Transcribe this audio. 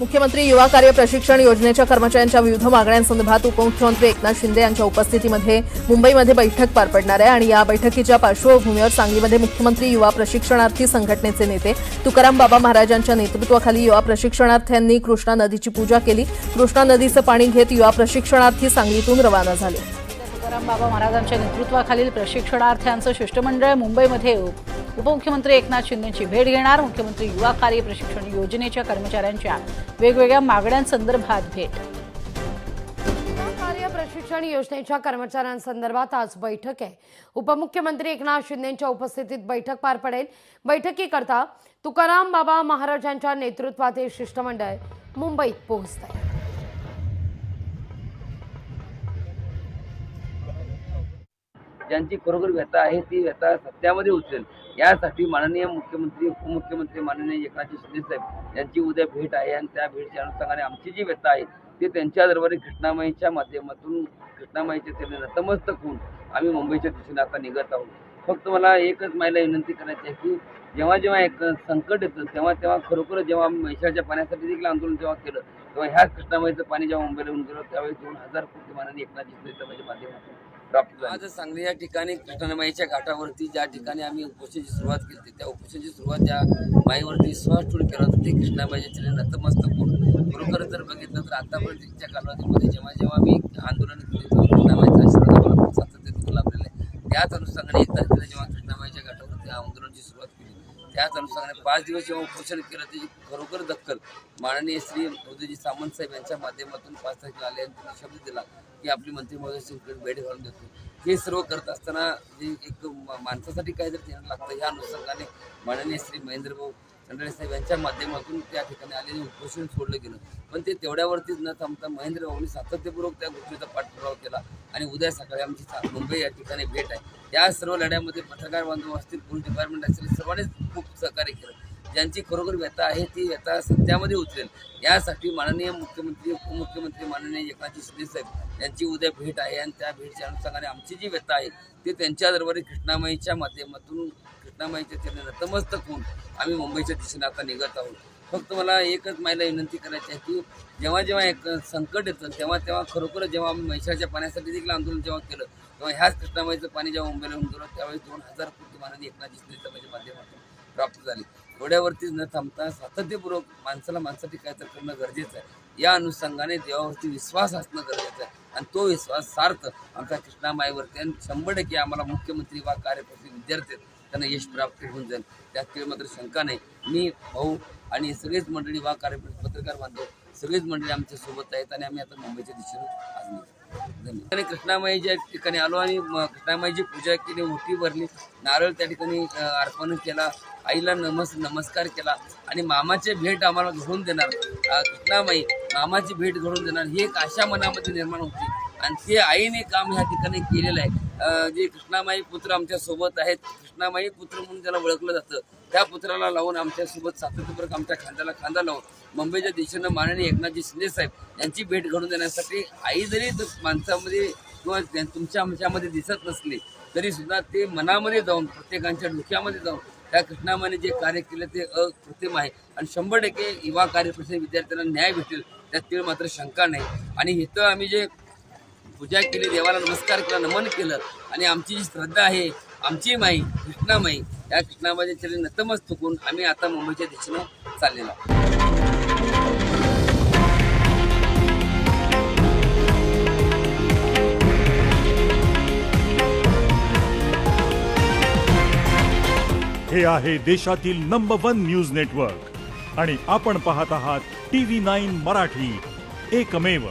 मुख्यमंत्री युवा कार्य प्रशिक्षण योजनेच्या कर्मचाऱ्यांच्या विविध मागण्यांसंदर्भात उपमुख्यमंत्री एकनाथ शिंदे यांच्या उपस्थितीमध्ये मुंबईमध्ये बैठक पार पडणार आहे आणि या बैठकीच्या पार्श्वभूमीवर सांगलीमध्ये मुख्यमंत्री युवा प्रशिक्षणार्थी संघटनेचे नेते तुकाराम बाबा महाराजांच्या नेतृत्वाखाली युवा प्रशिक्षणार्थ्यांनी कृष्णा नदीची पूजा केली. कृष्णा नदीचं पाणी घेत युवा प्रशिक्षणार्थी सांगलीतून रवाना झाले. तुकाराम बाबा महाराजांच्या नेतृत्वाखालील प्रशिक्षणार्थ्यांचं शिष्टमंडळ मुंबईमध्ये उपमुख्यमंत्री एकनाथ शिंदेची भेट घेणार. मुख्यमंत्री युवा कार्य प्रशिक्षण योजनेच्या कर्मचाऱ्यांच्या वेगवेगळ्या मागण्यांसंदर्भात भेट. कार्य प्रशिक्षण योजनेच्या कर्मचाऱ्यांसंदर्भात आज बैठक आहे. उपमुख्यमंत्री एकनाथ शिंदेच्या उपस्थितीत बैठक पार पडेल. बैठकीकरता तुकाराम बाबा महाराजांच्या नेतृत्वातील शिष्टमंडळ मुंबईत पोहोचत आहे ज्यांची खरोखर व्यथा आहे ती व्यथा सत्यामध्ये उचलेल. यासाठी माननीय मुख्यमंत्री उपमुख्यमंत्री माननीय एकनाथ शिंदे साहेब यांची उद्या भेट आहे आणि त्या भेटच्या अनुषंगाने आमची जी व्यथा आहे ती त्यांच्या दरबारी कृष्णामाईच्या माध्यमातून कृष्णामाईच्या त्याने नतमस्तक होऊन आम्ही मुंबईच्या दिशेने आता निघत आहोत. फक्त मला एकच मायला विनंती करायची आहे की जेव्हा जेव्हा एक संकट येतं तेव्हा तेव्हा खरोखर जेव्हा आम्ही पाण्यासाठी देखील आंदोलन जेव्हा केलं तेव्हा ह्याच कृष्णामाईचं पाणी जेव्हा मुंबईला येऊन गेलं त्यावेळी दोन हजार कोटी माननीय एकनाथ शिंदे माझ्या माध्यमातून प्राप्त झाले. आज सांगली या ठिकाणी कृष्णामाईच्या घाटावरती ज्या ठिकाणी आम्ही उपोषणाची सुरुवात केली होती, त्या उपोषणाची सुरुवात ज्या माईवरती विश्वास ठेवून केला होता ते कृष्णाबाईच्या चरणी नतमस्तक होऊन खरोखर जर बघितलं तर आतापर्यंतच्या कालावधीमध्ये जेव्हा जेव्हा आम्ही आंदोलन केले तेव्हा कृष्णाबाईचा आशीर्वाद आम्हाला सातत्याने लाभलेला आहे त्याच अनुषंगाने एक तारखेला जेव्हा कृष्णाबाईच्या घाटावरती आंदोलनाची सुरुवात केली त्याच अनुषंगाने पाच दिवस जेव्हा उपोषण केलं त्याची खरोखर दखल माननीय श्री मोदीजी सामंत साहेब यांच्या माध्यमातून पाच तारखेला आले आणि त्यांनी शब्द दिला की आपली मंत्री भेट घालून देतो. हे सर्व करत असताना जे एक माणसासाठी काय जर ध्यान लागतं या अनुषंगाने माननीय श्री महेंद्रभाऊ भाऊ साहेब यांच्या माध्यमातून त्या ठिकाणी आलेले उपोषण सोडलं गेलं. पण ते तेवढ्यावरतीच न थांबता महेंद्र भाऊनी सातत्यपूर्वक त्या गोष्टीचा पाठपुरावा केला आणि उद्या सकाळी आमची मुंबई या ठिकाणी भेट आहे. या सर्व लढ्यामध्ये पत्रकार बांधव असतील पोलीस डिपार्टमेंट असतील सर्वांनीच खूप सहकार्य केलं. ज्यांची खरोखर व्यथा आहे ती व्यथा सत्यामध्ये उतरेल. यासाठी माननीय मुख्यमंत्री उपमुख्यमंत्री माननीय एकनाथजी शिंदे साहेब यांची उद्या भेट आहे आणि त्या भेटच्या अनुषंगाने आमची जी व्यथा आहे ती त्यांच्या दरबारी कृष्णामाईच्या माध्यमातून कृष्णामाईच्या चरणी नतमस्तक होऊन आम्ही मुंबईच्या दिशेने आता निघत आहोत. फक्त मला एकच मायला विनंती करायची आहे की जेव्हा जेव्हा एक संकट येतं तेव्हा तेव्हा खरोखर जेव्हा आम्ही महिषाच्या पाण्यासाठी देखील आंदोलन जेव्हा केलं तेव्हा ह्याच कृष्णामाईचं पाणी जेव्हा मुंबईला होऊन गेलं त्यावेळी दोन हजार कोटी माननीय एकनाथ शिंदेच्या माझ्या माध्यमातून प्राप्त झाली. एवढ्यावरतीच न थांबता सातत्यपूर्वक माणसाला माणसासाठी काय तर करणं गरजेचं आहे. या अनुषंगाने देवावरती विश्वास असणं गरजेचं आहे. आणि तो विश्वास सार्थ आमच्या कृष्णामाईवरती आणि शंभर टक्के आम्हाला मुख्यमंत्री वा कार्यकर्ते विद्यार्थी आहेत, त्यांना यश प्राप्त होऊन जाईल. त्यातील मात्र शंका नाही. मी भाऊ आणि सगळेच मंडळी वा कार्यक्रम पत्रकार बांधव सगळेच मंडळी आमच्यासोबत आहेत आणि आम्ही आता मुंबईच्या दिशेने आज निघतो धन्यवाद. कृष्णामाईच्या ठिकाणी आलो आणि कृष्णामाईची पूजा केली मोठी भरली नारळ त्या ठिकाणी अर्पण केला आईला नमस नमस्कार केला आणि मामाचे भेट आम्हाला घडून देणार. कृष्णामाई मामाची भेट घडून देणार. ही एक आशा मनामध्ये निर्माण होती. आणि ते आईने काम ह्या ठिकाणी केलेलं आहे. जे कृष्णामाई पुत्र आमच्यासोबत आहेत कृष्णामाई पुत्र म्हणून त्याला ओळखलं जातं त्या पुत्राला लावून आमच्यासोबत सातत्यपूर्वक आमच्या खांद्याला खांदा लावून मुंबईच्या दिशेनं माननीय एकनाथजी शिंदे साहेब यांची भेट घडून देण्यासाठी आई जरी माणसामध्ये किंवा तुमच्या आमच्यामध्ये दिसत नसली तरी सुद्धा ते मनामध्ये जाऊन प्रत्येकांच्या डोक्यामध्ये जाऊन त्या कृष्णामाने जे कार्य केलं ते अकृत्रिम आहे. आणि शंभर टक्के युवा कार्यप्रश्न विद्यार्थ्यांना न्याय भेटेल त्यात तीळ मात्र शंका नाही. आणि इथं आम्ही जे पूजा केली देवाला नमस्कार केला नमन केलं. आणि आमची जी श्रद्धा आहे आमची माई कृष्णामाई त्या कृष्णामाईच्या चरणी नतमस्तक होऊन आम्ही आता मुंबईच्या दिशेनं चाललेलो आहोत. हे आहे देशातील नंबर वन न्यूज नेटवर्क आणि आपण पाहत आहात टी व्ही नाईन मराठी. एकमेव